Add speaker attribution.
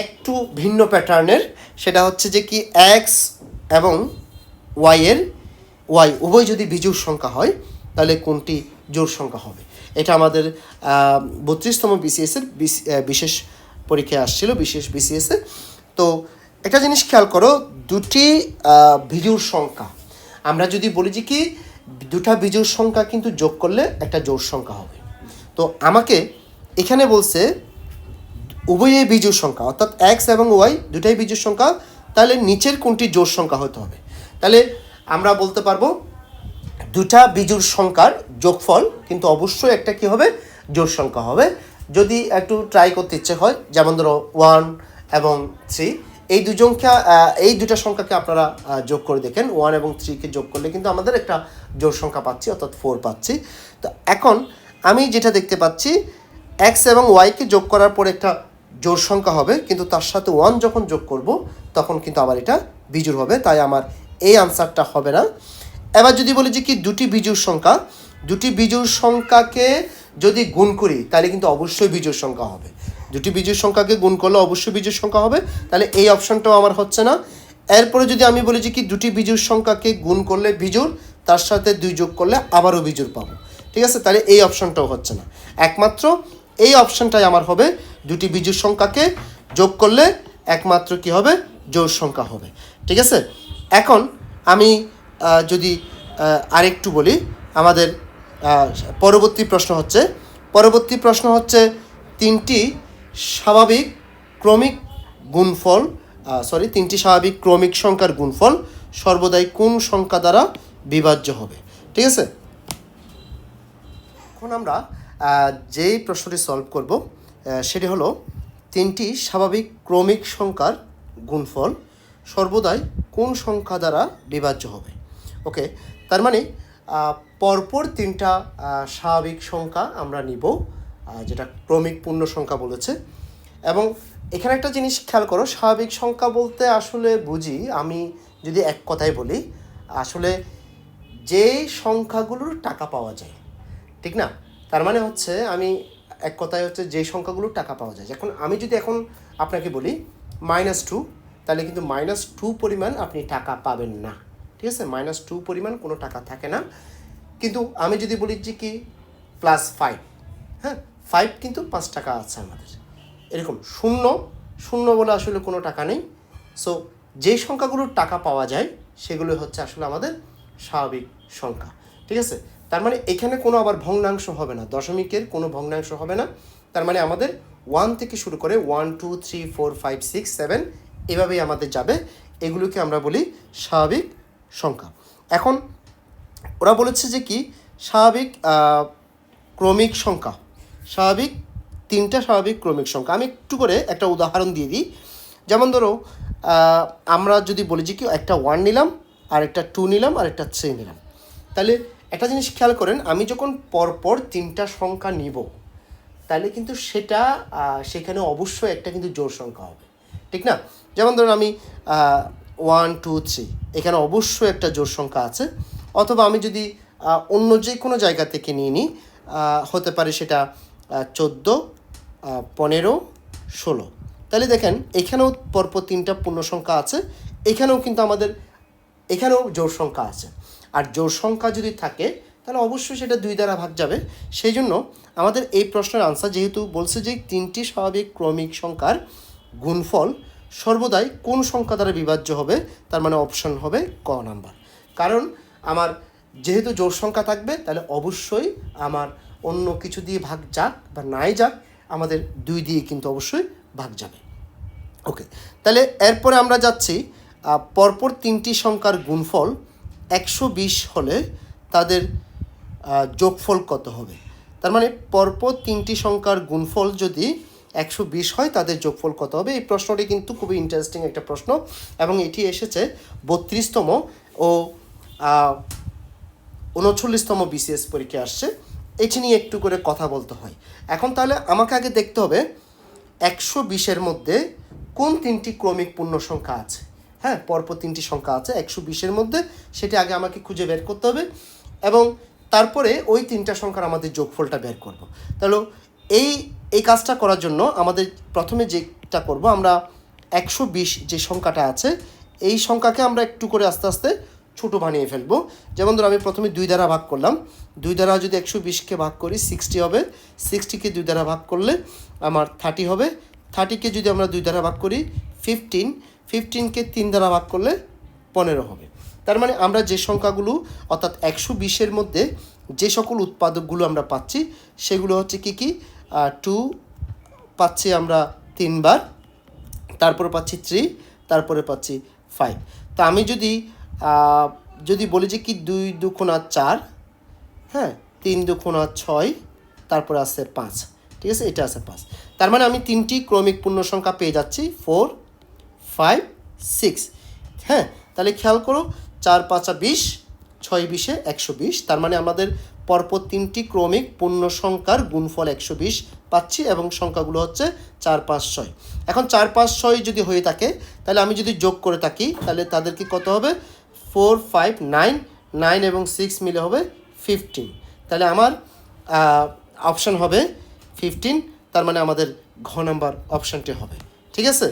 Speaker 1: একটু ভিন্ন প্যাটার্নের, সেটা হচ্ছে যে কি এক্স এবং ওয়াইয়ের ওয়াই উভয় যদি বিজোড় সংখ্যা হয়, তাহলে কোনটি জোড় সংখ্যা হবে? এটা আমাদের বত্রিশতম বিসিএসের বিশেষ পরীক্ষায় আসছিল, বিশেষ বিসিএসে তো একটা জিনিস খেয়াল করো, দুটি বিজোড় সংখ্যা। আমরা যদি বলি যে কি, দুটা বিজোড় সংখ্যা কিন্তু যোগ করলে একটা জোড় সংখ্যা হবে। তো আমাকে এখানে বলছে উভয়ই বিজোড় সংখ্যা, অর্থাৎ এক্স এবং ওয়াই দুটাই বিজোড় সংখ্যা, তাহলে নিচের কোনটি জোড় সংখ্যা হতে হবে? তাহলে আমরা বলতে পারব দুটা বিজোড় সংখ্যার যোগফল, কিন্তু অবশ্যই একটা কি হবে? জোড় সংখ্যা হবে। যদি একটু ট্রাই করতে ইচ্ছে হয়, যেমন ধরো ওয়ান এবং থ্রি এই দুজনকে এই দুটা সংখ্যাকে আপনারা যোগ করে দেখেন। ওয়ান এবং থ্রিকে যোগ করলে কিন্তু আমাদের একটা জোড় সংখ্যা পাচ্ছি, অর্থাৎ ফোর পাচ্ছি। তো এখন আমি যেটা দেখতে পাচ্ছি এক্স এবং ওয়াইকে যোগ করার পর একটা জোড় সংখ্যা হবে, কিন্তু তার সাথে ওয়ান যখন যোগ করব, তখন কিন্তু আমার এটা বিজোড় হবে, তাই আমার এই আনসারটা হবে না। এবার যদি বলি যে কি দুটি বিজোড় সংখ্যা, দুটি বিজোড় সংখ্যাকে যদি গুণ করি, তাহলে কিন্তু অবশ্যই বিজোড় সংখ্যা হবে। দুটি বিজোড় সংখ্যাকে গুণ করলে অবশ্যই বিজোড় সংখ্যা হবে, তাহলে এই অপশনটাও আমার হচ্ছে না। এরপরে যদি আমি বলি যে কি দুটি বিজোড় সংখ্যাকে গুণ করলে বিজোড়, তার সাথে দুই যোগ করলে আবারও বিজোড় পাবো। ঠিক আছে? তাহলে এই অপশনটাও হচ্ছে না। একমাত্র এই অপশনটাই আমার হবে দুটি বিজোড় সংখ্যাকে যোগ করলে একমাত্র কি হবে? জোড় সংখ্যা হবে। ঠিক আছে? এখন আমি যদি আরেকটু বলি, আমাদের পরবর্তী প্রশ্ন হচ্ছে, পরবর্তী প্রশ্ন হচ্ছে তিনটি স্বাভাবিক ক্রমিক গুণফল সরি তিনটি স্বাভাবিক ক্রমিক সংখ্যার গুণফল সর্বদাই কোন সংখ্যা দ্বারা বিভাজ্য হবে? ঠিক আছে? এখন আমরা যেই প্রশ্নটি সলভ করব সেটি হলো তিনটি স্বাভাবিক ক্রমিক সংখ্যার গুণফল সর্বদাই কোন সংখ্যা দ্বারা বিভাজ্য হবে? ওকে তার মানে পরপর তিনটা স্বাভাবিক সংখ্যা আমরা নিব যেটা ক্রমিক পূর্ণ সংখ্যা বলেছে। এবং এখানে একটা জিনিস খেয়াল করো, স্বাভাবিক সংখ্যা বলতে আসলে বুঝি, আমি যদি এক কথায় বলি, আসলে যে সংখ্যাগুলোর টাকা পাওয়া যায়, ঠিক না? তার মানে হচ্ছে আমি এক কথায় হচ্ছে যে সংখ্যাগুলোর টাকা পাওয়া যায়। এখন আমি যদি এখন আপনাকে বলি মাইনাস টু তাহলে কিন্তু মাইনাস টু পরিমাণ আপনি টাকা পাবেন না। ঠিক আছে? মাইনাস টু পরিমাণ কোনো টাকা থাকে না। কিন্তু আমি যদি বলি যে কি? প্লাস ফাইভ হ্যাঁ? ফাইভ কিন্তু পাঁচ টাকা আছে আমাদের। এরকম শূন্য শূন্য বলে আসলে কোনো টাকা নেই। সো যে সংখ্যাগুলোর টাকা পাওয়া যায়, সেগুলো হচ্ছে আসলে আমাদের স্বাভাবিক সংখ্যা। ঠিক আছে? তার মানে এখানে কোনো আবার ভগ্নাংশ হবে না, দশমিকের কোনো ভগ্নাংশ হবে না। তার মানে আমাদের ওয়ান থেকে শুরু করে one two three four five six seven এভাবেই আমাদের যাবে। এগুলোকে আমরা বলি স্বাভাবিক সংখ্যা। এখন ওরা বলেছে যে কি? স্বাভাবিক ক্রমিক সংখ্যা। স্বাভাবিক, তিনটা স্বাভাবিক ক্রমিক সংখ্যা। আমি একটু করে একটা উদাহরণ দিয়ে দিই। যেমন ধরো আমরা যদি বলি যে কি, একটা ওয়ান নিলাম আর একটা টু নিলাম আর একটা থ্রি নিলাম। তাহলে একটা জিনিস খেয়াল করেন, আমি যখন পরপর তিনটা সংখ্যা নিব, তাহলে কিন্তু সেটা সেখানে অবশ্যই একটা কিন্তু জোড় সংখ্যা হবে। ঠিক না? যেমন ধরুন আমি ওয়ান টু থ্রি এখানে অবশ্যই একটা জোড় সংখ্যা আছে, অথবা আমি যদি অন্য যে কোনো জায়গা থেকে নিয়ে নিই হতে পারে সেটা চোদ্দ পনেরো, ষোলো। তাহলে দেখেন, এখানেও পরপর তিনটা পূর্ণ সংখ্যা আছে, এখানেও কিন্তু আমাদের, এখানেও জোড় সংখ্যা আছে। আর জোড় সংখ্যা যদি থাকে, তাহলে অবশ্যই সেটা দুই দ্বারা ভাগ যাবে। সেই জন্য আমাদের এই প্রশ্নের আনসার যেহেতু বলছে যে তিনটি স্বাভাবিক ক্রমিক সংখ্যার গুণফল সর্বদাই কোন সংখ্যা দ্বারা বিভাজ্য হবে, তার মানে অপশন হবে ক নাম্বার কারণ আমার যেহেতু জোড় সংখ্যা থাকবে, তাহলে অবশ্যই আমার অন্য কিছু দিয়ে ভাগ যাক বা নাই যাক, আমাদের দুই দিয়ে কিন্তু অবশ্যই ভাগ যাবে। ওকে তাহলে এরপরে আমরা যাচ্ছি পরপর তিনটি সংখ্যার গুণফল একশো বিশ হলে তাদের যোগফল কত হবে? তার মানে পরপর তিনটি সংখ্যার গুণফল যদি একশো বিশ হয়, তাদের যোগফল কত হবে? এই প্রশ্নটি কিন্তু খুবই ইন্টারেস্টিং একটা প্রশ্ন এবং এটি এসেছে বত্রিশতম ও উনচল্লিশতম বিসিএস পরীক্ষা আসছে। এটি নিয়ে একটু করে কথা বলতে হয়। এখন তাহলে আমাকে আগে দেখতে হবে একশো বিশের মধ্যে কোন তিনটি ক্রমিক পূর্ণ সংখ্যা আছে? হ্যাঁ পরপর তিনটি সংখ্যা আছে, একশো বিশের মধ্যে, সেটি আগে আমাকে খুঁজে বের করতে হবে এবং তারপরে ওই তিনটা সংখ্যার আমাদের যোগফলটা বের করব। তাহলে এই এই কাজটা করার জন্য আমাদের প্রথমে যেটা করব, আমরা একশো বিশ যে সংখ্যাটা আছে, এই সংখ্যাকে আমরা একটু করে আস্তে আস্তে ছোটো বানিয়ে ফেলব। যেমন ধরো আমি প্রথমে দুই দ্বারা ভাগ করলাম, দুই দ্বারা যদি একশো বিশকে ভাগ করি, সিক্সটি হবে সিক্সটিকে দুই দ্বারা ভাগ করলে আমার থার্টি হবে থার্টিকে যদি আমরা দুই দ্বারা ভাগ করি, ফিফটিন ফিফটিনকে তিন দ্বারা ভাগ করলে পনেরো হবে। তার মানে আমরা যে সংখ্যাগুলো, অর্থাৎ একশো বিশের মধ্যে যে সকল উৎপাদকগুলো আমরা পাচ্ছি, সেগুলো হচ্ছে কি কি? টু পাচ্ছি আমরা তিনবার, তারপরে পাচ্ছি থ্রি তারপরে পাচ্ছি ফাইভ তো আমি যদি যদি বলি যে কি দুই দুখোনা চার হ্যাঁ তিন দুখোনা ছয়, তারপরে আছে পাঁচ। ঠিক আছে? এটা আছে পাঁচ। তার মানে আমি তিনটি ক্রমিক পূর্ণ সংখ্যা পেয়ে যাচ্ছি ফোর ফাইভ সিক্স হ্যাঁ তাহলে খেয়াল করো, চার, পাঁচা বিশ, ছয়, বিশে একশো বিশ। তার মানে আমাদের পরপর তিনটি ক্রমিক পূর্ণ সংখ্যার গুণফল একশো বিশ পাচ্ছি এবং সংখ্যাগুলো হচ্ছে চার, পাঁচ, ছয়। এখন চার, পাঁচ, ছয় যদি হয়ে থাকে, তাহলে আমি যদি যোগ করে থাকি, তাহলে তাদেরকে কত হবে? ফোর, ফাইভ, নাইন নাইন এবং সিক্স মিলে হবে ফিফটিন। তাহলে আমার অপশান হবে ফিফটিন, তার মানে আমাদের ঘ নাম্বার অপশানটি হবে। ঠিক আছে?